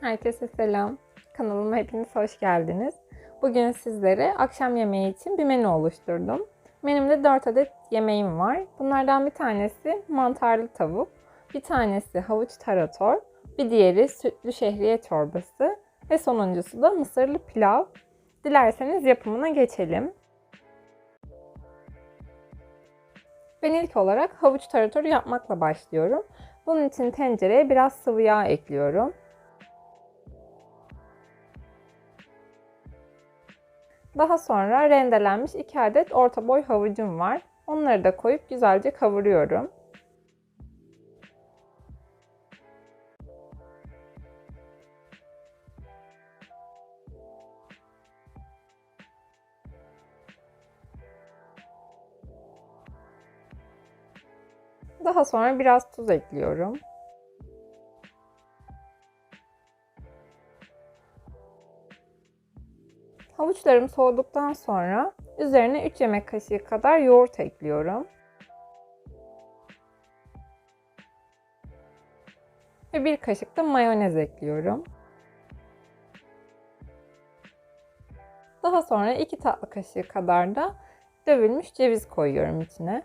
Herkese selam. Kanalıma hepiniz hoş geldiniz. Bugün sizlere akşam yemeği için bir menü oluşturdum. Menümde 4 adet yemeğim var. Bunlardan bir tanesi mantarlı tavuk, bir tanesi havuç tarator, bir diğeri sütlü şehriye çorbası ve sonuncusu da mısırlı pilav. Dilerseniz yapımına geçelim. Ben ilk olarak havuç taratoru yapmakla başlıyorum. Bunun için tencereye biraz sıvı yağ ekliyorum. Daha sonra rendelenmiş 2 adet orta boy havucum var. Onları da koyup güzelce kavuruyorum. Daha sonra biraz tuz ekliyorum. Havuçlarım soğuduktan sonra üzerine 3 yemek kaşığı kadar yoğurt ekliyorum. Ve bir kaşık da mayonez ekliyorum. Daha sonra 2 tatlı kaşığı kadar da dövülmüş ceviz koyuyorum içine.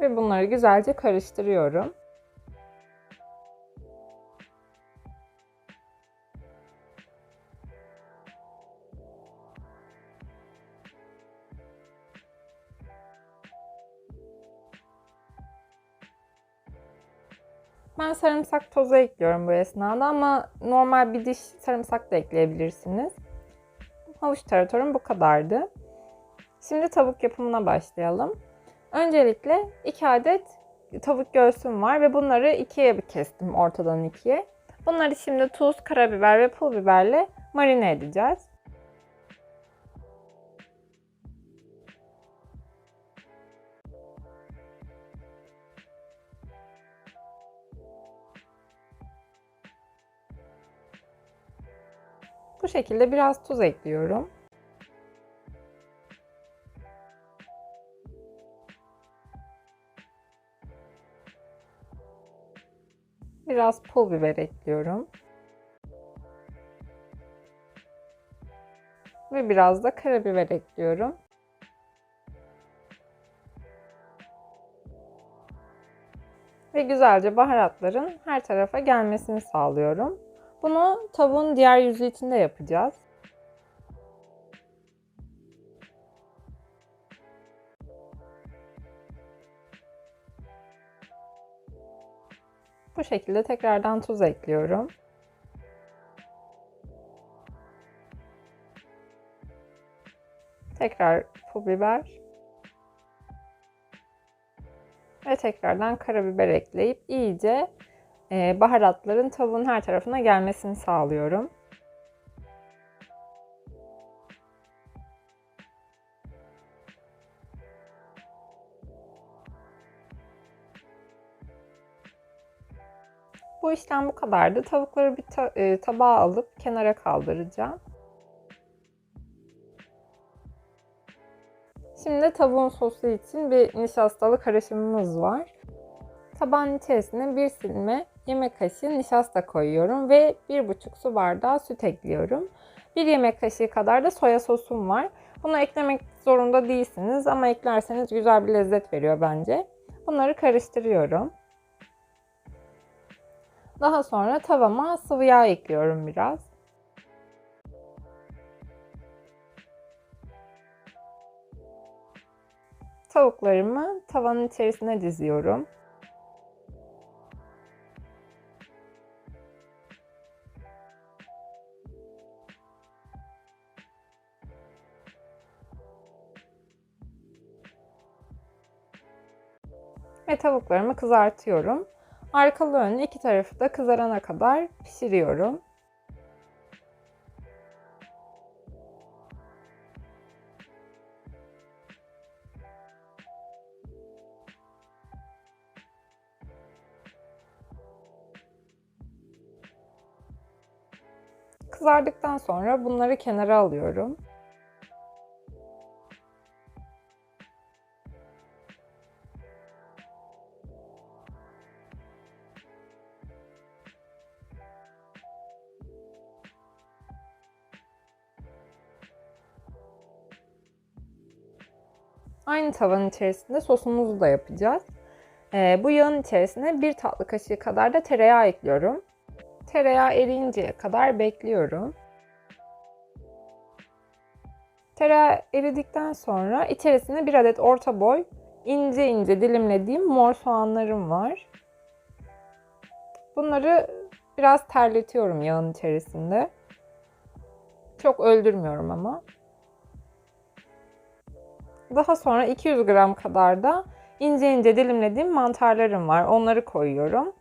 Ve bunları güzelce karıştırıyorum. Ben sarımsak tozu ekliyorum bu esnada ama normal bir diş sarımsak da ekleyebilirsiniz. Havuç taratorum bu kadardı. Şimdi tavuk yapımına başlayalım. Öncelikle 2 adet tavuk göğsüm var ve bunları ikiye kestim ortadan ikiye. Bunları şimdi tuz, karabiber ve pul biberle marine edeceğiz. Bu şekilde biraz tuz ekliyorum. Biraz pul biber ekliyorum. Ve biraz da karabiber ekliyorum. Ve güzelce baharatların her tarafa gelmesini sağlıyorum. Bunu tavuğun diğer yüzü için de yapacağız. Bu şekilde tekrardan tuz ekliyorum. Tekrar pul biber. Ve tekrardan karabiber ekleyip iyice baharatların tavuğun her tarafına gelmesini sağlıyorum. Bu işlem bu kadardı. Tavukları bir e, tabağa alıp kenara kaldıracağım. Şimdi tavuğun sosu için bir nişastalı karışımımız var. Tabağın içerisine bir silme yemek kaşığı nişasta koyuyorum ve 1,5 su bardağı süt ekliyorum. 1 yemek kaşığı kadar da soya sosum var. Bunu eklemek zorunda değilsiniz ama eklerseniz güzel bir lezzet veriyor bence. Bunları karıştırıyorum. Daha sonra tavama sıvı yağ ekliyorum biraz. Tavuklarımı tavanın içerisine diziyorum. Ve tavuklarımı kızartıyorum. Arkalı önlü iki tarafı da kızarana kadar pişiriyorum. Kızardıktan sonra bunları kenara alıyorum. Aynı tavanın içerisinde sosumuzu da yapacağız. Ee, bu yağın içerisine bir tatlı kaşığı kadar da tereyağı ekliyorum. Tereyağı eriyinceye kadar bekliyorum. Tereyağı eridikten sonra içerisine bir adet orta boy ince ince dilimlediğim mor soğanlarım var. Bunları biraz terletiyorum yağın içerisinde. Çok öldürmüyorum ama. Daha sonra 200 gram kadar da ince ince dilimlediğim mantarlarım var. Onları koyuyorum.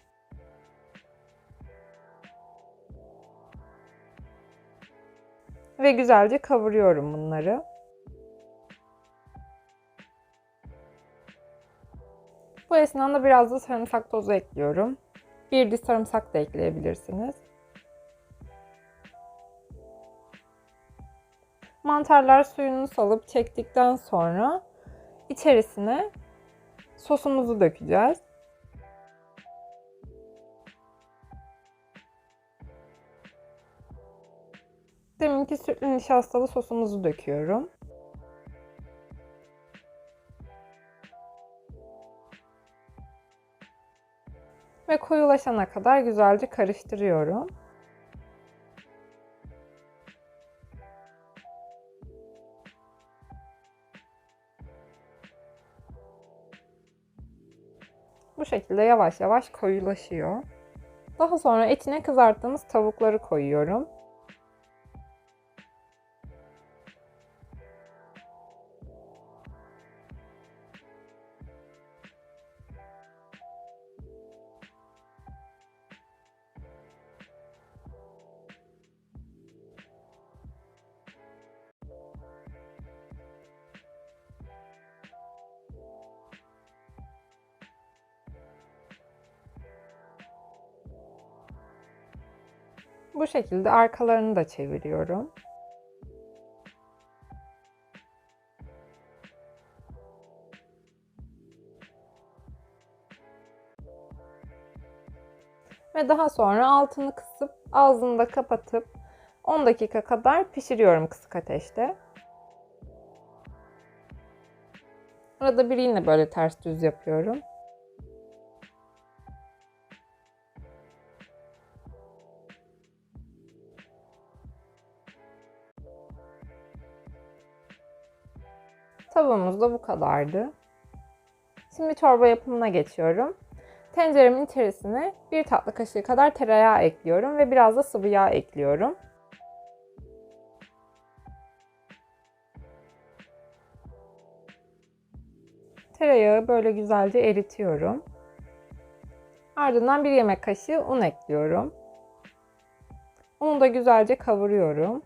Ve güzelce kavuruyorum bunları. Bu esnada biraz da sarımsak tozu ekliyorum. Bir diş sarımsak da ekleyebilirsiniz. Mantarlar suyunu salıp çektikten sonra içerisine sosumuzu dökeceğiz. Deminki sütlü nişastalı sosumuzu döküyorum. Ve koyulaşana kadar güzelce karıştırıyorum. Bu şekilde yavaş yavaş koyulaşıyor. Daha sonra etine kızarttığımız tavukları koyuyorum. Bu şekilde arkalarını da çeviriyorum. Ve daha sonra altını kısıp ağzını da kapatıp 10 dakika kadar pişiriyorum kısık ateşte. Arada bir yine böyle ters düz yapıyorum. Tavuğumuz da bu kadardı. Şimdi çorba yapımına geçiyorum. Tenceremin içerisine bir tatlı kaşığı kadar tereyağı ekliyorum ve biraz da sıvı yağ ekliyorum. Tereyağı böyle güzelce eritiyorum. Ardından bir yemek kaşığı un ekliyorum. Unu da güzelce kavuruyorum.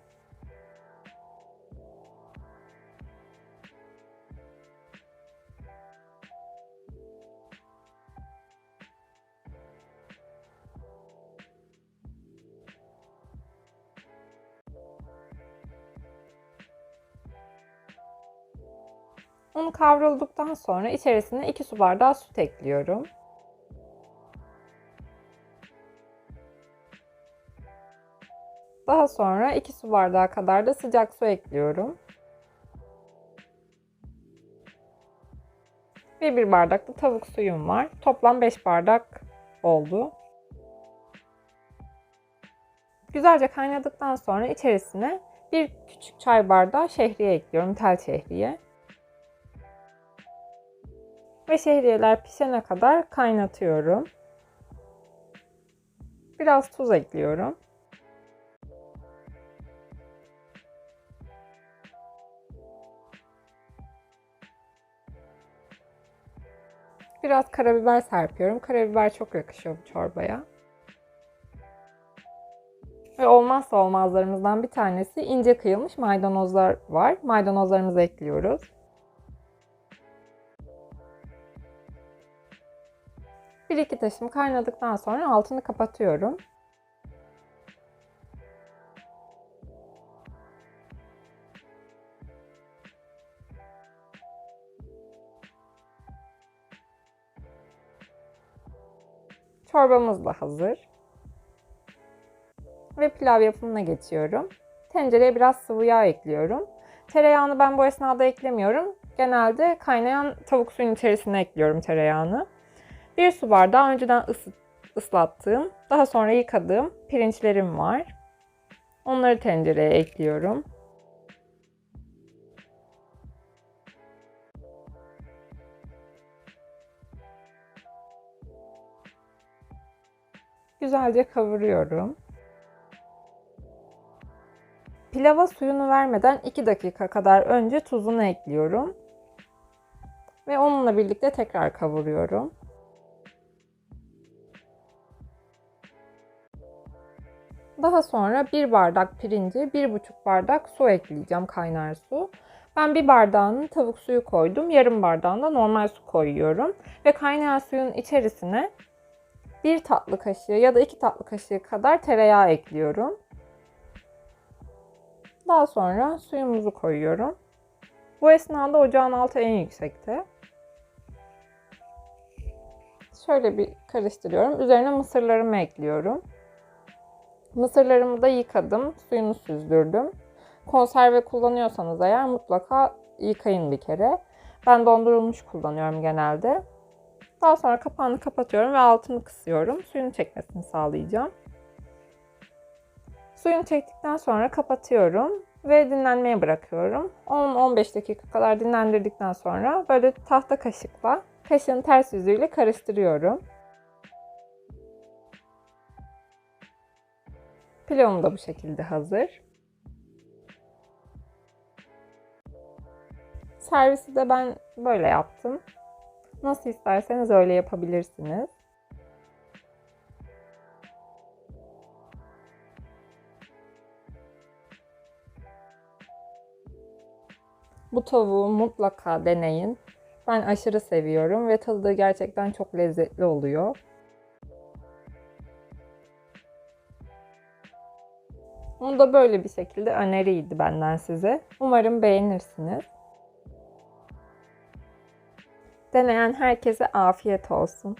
Kavrulduktan sonra içerisine 2 su bardağı süt ekliyorum. Daha sonra 2 su bardağı kadar da sıcak su ekliyorum. Ve 1 bardak da tavuk suyum var. Toplam 5 bardak oldu. Güzelce kaynadıktan sonra içerisine bir küçük çay bardağı şehriye ekliyorum, tel şehriye. Ve şehriyeler pişene kadar kaynatıyorum. Biraz tuz ekliyorum. Biraz karabiber serpiyorum. Karabiber çok yakışıyor bu çorbaya. Ve olmazsa olmazlarımızdan bir tanesi ince kıyılmış maydanozlar var. Maydanozlarımızı ekliyoruz. Bir iki taşım kaynadıktan sonra altını kapatıyorum. Çorbamız da hazır. Ve pilav yapımına geçiyorum. Tencereye biraz sıvı yağ ekliyorum. Tereyağını ben bu esnada eklemiyorum. genelde kaynayan tavuk suyun içerisine ekliyorum tereyağını. Bir su bardağı önceden ısı, ıslattığım, daha sonra yıkadığım pirinçlerim var. Onları tencereye ekliyorum. Güzelce kavuruyorum. Pilava suyunu vermeden 2 dakika kadar önce tuzunu ekliyorum. Ve onunla birlikte tekrar kavuruyorum. Daha sonra 1 bardak pirinci, 1,5 bardak su ekleyeceğim kaynar su. Ben bir bardağını tavuk suyu koydum. Yarım bardağında normal su koyuyorum. Ve kaynayan suyun içerisine 1 tatlı kaşığı ya da 2 tatlı kaşığı kadar tereyağı ekliyorum. Daha sonra suyumuzu koyuyorum. Bu esnada ocağın altı en yüksekte. Şöyle bir karıştırıyorum. Üzerine mısırlarımı ekliyorum. Mısırlarımı da yıkadım. Suyunu süzdürdüm. Konserve kullanıyorsanız eğer mutlaka yıkayın bir kere. Ben dondurulmuş kullanıyorum genelde. Daha sonra kapağını kapatıyorum ve altını kısıyorum. Suyunu çekmesini sağlayacağım. Suyunu çektikten sonra kapatıyorum ve dinlenmeye bırakıyorum. 10-15 dakika kadar dinlendirdikten sonra böyle tahta kaşıkla kaşığın ters yüzüyle karıştırıyorum. Pilavım da bu şekilde hazır. Servisi de ben böyle yaptım. Nasıl isterseniz öyle yapabilirsiniz. Bu tavuğu mutlaka deneyin. Ben aşırı seviyorum ve tadı da gerçekten çok lezzetli oluyor. Bunu da böyle bir şekilde öneriydi benden size. Umarım beğenirsiniz. Deneyen herkese afiyet olsun.